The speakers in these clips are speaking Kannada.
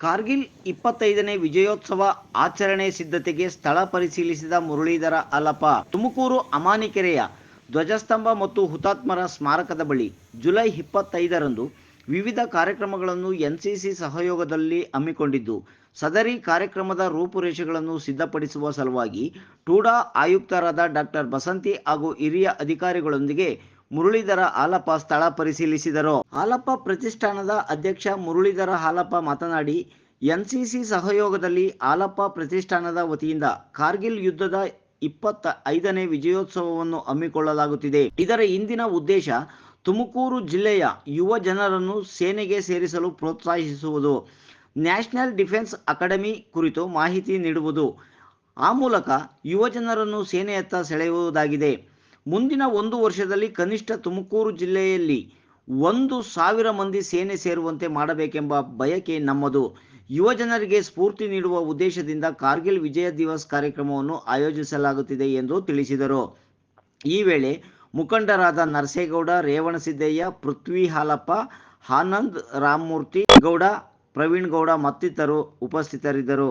ಕಾರ್ಗಿಲ್ ಇಪ್ಪತ್ತೈದನೇ ವಿಜಯೋತ್ಸವ ಆಚರಣೆ ಸಿದ್ಧತೆಗೆ ಸ್ಥಳ ಪರಿಶೀಲಿಸಿದ ಮುರಳೀಧರ ಅಲಪ ತುಮಕೂರು ಅಮಾನಿಕೆರೆಯ ಧ್ವಜಸ್ತಂಭ ಮತ್ತು ಹುತಾತ್ಮರ ಸ್ಮಾರಕದ ಬಳಿ ಜುಲೈ ಇಪ್ಪತ್ತೈದರಂದು ವಿವಿಧ ಕಾರ್ಯಕ್ರಮಗಳನ್ನು ಎನ್ಸಿಸಿ ಸಹಯೋಗದಲ್ಲಿ ಹಮ್ಮಿಕೊಂಡಿದ್ದು, ಸದರಿ ಕಾರ್ಯಕ್ರಮದ ರೂಪುರೇಷೆಗಳನ್ನು ಸಿದ್ಧಪಡಿಸುವ ಸಲುವಾಗಿ ಟೂಡಾ ಆಯುಕ್ತರಾದ ಡಾಕ್ಟರ್ ಬಸಂತಿ ಹಾಗೂ ಹಿರಿಯ ಅಧಿಕಾರಿಗಳೊಂದಿಗೆ ಮುರಳೀಧರ ಹಾಲಪ್ಪ ಸ್ಥಳ ಪರಿಶೀಲಿಸಿದರು. ಹಾಲಪ್ಪ ಪ್ರತಿಷ್ಠಾನದ ಅಧ್ಯಕ್ಷ ಮುರಳೀಧರ ಹಾಲಪ್ಪ ಮಾತನಾಡಿ, ಎನ್ಸಿಸಿ ಸಹಯೋಗದಲ್ಲಿ ಹಾಲಪ್ಪ ಪ್ರತಿಷ್ಠಾನದ ವತಿಯಿಂದ ಕಾರ್ಗಿಲ್ ಯುದ್ಧದ ಇಪ್ಪತ್ತ ಐದನೇ ವಿಜಯೋತ್ಸವವನ್ನು ಹಮ್ಮಿಕೊಳ್ಳಲಾಗುತ್ತಿದೆ. ಇದರ ಇಂದಿನ ಉದ್ದೇಶ ತುಮಕೂರು ಜಿಲ್ಲೆಯ ಯುವ ಜನರನ್ನು ಸೇನೆಗೆ ಸೇರಿಸಲು ಪ್ರೋತ್ಸಾಹಿಸುವುದು. ನ್ಯಾಷನಲ್ ಡಿಫೆನ್ಸ್ ಅಕಾಡೆಮಿ ಕುರಿತು ಮಾಹಿತಿ ನೀಡುವುದು. ಆ ಮೂಲಕ ಯುವ ಜನರನ್ನು ಸೇನೆಯತ್ತ ಸೆಳೆಯುವುದಾಗಿದೆ. ಮುಂದಿನ ಒಂದು ವರ್ಷದಲ್ಲಿ ಕನಿಷ್ಠ ತುಮಕೂರು ಜಿಲ್ಲೆಯಲ್ಲಿ ಒಂದು ಸಾವಿರ ಮಂದಿ ಸೇನೆ ಸೇರುವಂತೆ ಮಾಡಬೇಕೆಂಬ ಬಯಕೆ ನಮ್ಮದು. ಯುವಜನರಿಗೆ ಸ್ಫೂರ್ತಿ ನೀಡುವ ಉದ್ದೇಶದಿಂದ ಕಾರ್ಗಿಲ್ ವಿಜಯ ದಿವಸ್ ಕಾರ್ಯಕ್ರಮವನ್ನು ಆಯೋಜಿಸಲಾಗುತ್ತಿದೆ ಎಂದು ತಿಳಿಸಿದರು. ಈ ವೇಳೆ ಮುಖಂಡರಾದ ನರಸೇಗೌಡ ರೇವಣಸಿದ್ದಯ್ಯ ಪೃಥ್ವಿ ಹಾಲಪ್ಪ, ಆನಂದ್ ರಾಮಮೂರ್ತಿ ಗೌಡ, ಪ್ರವೀಣ್ ಗೌಡ ಮತ್ತಿತರರು ಉಪಸ್ಥಿತರಿದ್ದರು.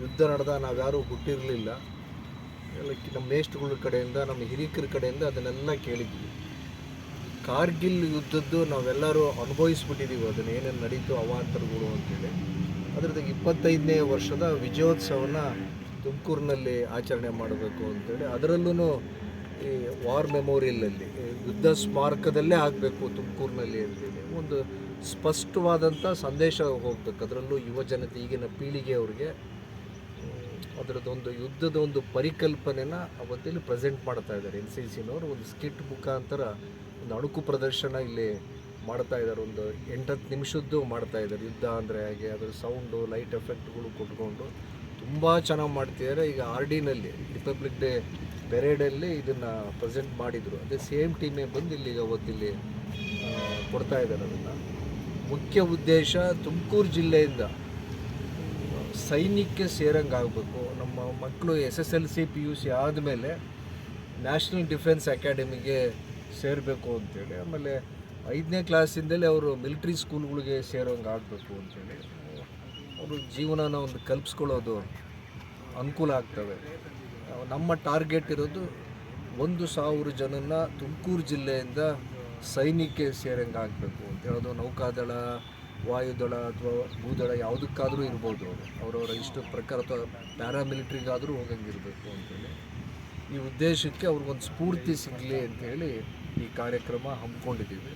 ಯುದ್ಧ ನಡೆದ ನಾವ್ಯಾರೂ ಹುಟ್ಟಿರಲಿಲ್ಲ. ಎಲ್ಲ ನಮ್ಮ ಮೇಷ್ಟ್ಗಳ ಕಡೆಯಿಂದ, ನಮ್ಮ ಹಿರಿಕರ ಕಡೆಯಿಂದ ಅದನ್ನೆಲ್ಲ ಕೇಳಿದ್ವಿ. ಕಾರ್ಗಿಲ್ ಯುದ್ಧದ್ದು ನಾವೆಲ್ಲರೂ ಅನುಭವಿಸ್ಬಿಟ್ಟಿದ್ದೀವಿ ಅದನ್ನು ಏನೇನು ನಡೀತು, ಅವಾಂತರಗಳು ಅಂತೇಳಿ. ಅದ್ರದ್ದು ಇಪ್ಪತ್ತೈದನೇ ವರ್ಷದ ವಿಜಯೋತ್ಸವನ ತುಮಕೂರಿನಲ್ಲಿ ಆಚರಣೆ ಮಾಡಬೇಕು ಅಂತೇಳಿ. ಅದರಲ್ಲೂ ಈ ವಾರ್ ಮೆಮೋರಿಯಲಲ್ಲಿ ಯುದ್ಧ ಸ್ಮಾರಕದಲ್ಲೇ ಆಗಬೇಕು ತುಮಕೂರಿನಲ್ಲಿ ಅಂತೇಳಿ. ಒಂದು ಸ್ಪಷ್ಟವಾದಂಥ ಸಂದೇಶ ಹೋಗ್ಬೇಕು. ಅದರಲ್ಲೂ ಯುವ ಜನತೆ, ಈಗಿನ ಪೀಳಿಗೆಯವ್ರಿಗೆ ಅದರದ್ದೊಂದು ಯುದ್ಧದ ಒಂದು ಪರಿಕಲ್ಪನೆನ ಅವತ್ತಿಲ್ಲಿ ಪ್ರೆಸೆಂಟ್ ಮಾಡ್ತಾ ಇದ್ದಾರೆ. ಎನ್ ಸಿ ಸಿನವರು ಒಂದು ಸ್ಕಿಟ್ ಮುಖಾಂತರ ಒಂದು ಅಣುಕು ಪ್ರದರ್ಶನ ಇಲ್ಲಿ ಮಾಡ್ತಾ ಇದ್ದಾರೆ. ಒಂದು ಎಂಟತ್ತು ನಿಮಿಷದ್ದು ಮಾಡ್ತಾ ಇದ್ದಾರೆ. ಯುದ್ಧ ಅಂದರೆ ಹಾಗೆ ಅದರ ಸೌಂಡು ಲೈಟ್ ಎಫೆಕ್ಟ್ಗಳು ಕೊಟ್ಕೊಂಡು ತುಂಬ ಚೆನ್ನಾಗಿ ಮಾಡ್ತಿದ್ದಾರೆ. ಈಗ ಆರ್ ಡಿನಲ್ಲಿ ರಿಪಬ್ಲಿಕ್ ಡೇ ಪೆರೇಡಲ್ಲಿ ಇದನ್ನು ಪ್ರೆಸೆಂಟ್ ಮಾಡಿದರು. ಅದೇ ಸೇಮ್ ಟೀಮೇ ಬಂದು ಈಗ ಅವತ್ತಿಲ್ಲಿ ಕೊಡ್ತಾ ಇದ್ದಾರೆ ಅದನ್ನು. ಮುಖ್ಯ ಉದ್ದೇಶ ತುಮಕೂರು ಜಿಲ್ಲೆಯಿಂದ ಸೈನ್ಯಕ್ಕೆ ಸೇರಂಗೆ ಆಗಬೇಕು ನಮ್ಮ ಮಕ್ಕಳು S S L C, P U C ಆದಮೇಲೆ ನ್ಯಾಷನಲ್ ಡಿಫೆನ್ಸ್ ಅಕಾಡೆಮಿಗೆ ಸೇರಬೇಕು ಅಂತೇಳಿ, ಆಮೇಲೆ ಐದನೇ ಕ್ಲಾಸಿಂದಲೇ ಅವರು ಮಿಲಿಟ್ರಿ ಸ್ಕೂಲ್ಗಳಿಗೆ ಸೇರೋಂಗೆ ಆಗಬೇಕು ಅಂತೇಳಿ. ಅವರು ಜೀವನನ ಒಂದು ಕಲ್ಪಿಸ್ಕೊಳ್ಳೋದು ಅನುಕೂಲ ಆಗ್ತವೆ. ನಮ್ಮ ಟಾರ್ಗೆಟ್ ಇರೋದು ಒಂದು ಸಾವಿರ ಜನನ ತುಮಕೂರು ಜಿಲ್ಲೆಯಿಂದ ಸೈನ್ಯಕ್ಕೆ ಸೇರಂಗೆ ಆಗಬೇಕು ಅಂತ ಹೇಳೋದು. ನೌಕಾದಳ ವಾಯುದಳ ಅಥವಾ ಭೂದಳ ಯಾವುದಕ್ಕಾದರೂ ಇರ್ಬೋದು ಅವರು. ಅವರವರ ಇಷ್ಟ ಪ್ರಕಾರ ಅಥವಾ ಪ್ಯಾರಾಮಿಲಿಟ್ರಿಗಾದರೂ ಹೋಗಂಗಿರಬೇಕು ಅಂತೇಳಿ. ಈ ಉದ್ದೇಶಕ್ಕೆ ಅವ್ರಿಗೊಂದು ಸ್ಫೂರ್ತಿ ಸಿಗಲಿ ಅಂತೇಳಿ ಈ ಕಾರ್ಯಕ್ರಮ ಹಮ್ಮಿಕೊಂಡಿದ್ದೀವಿ.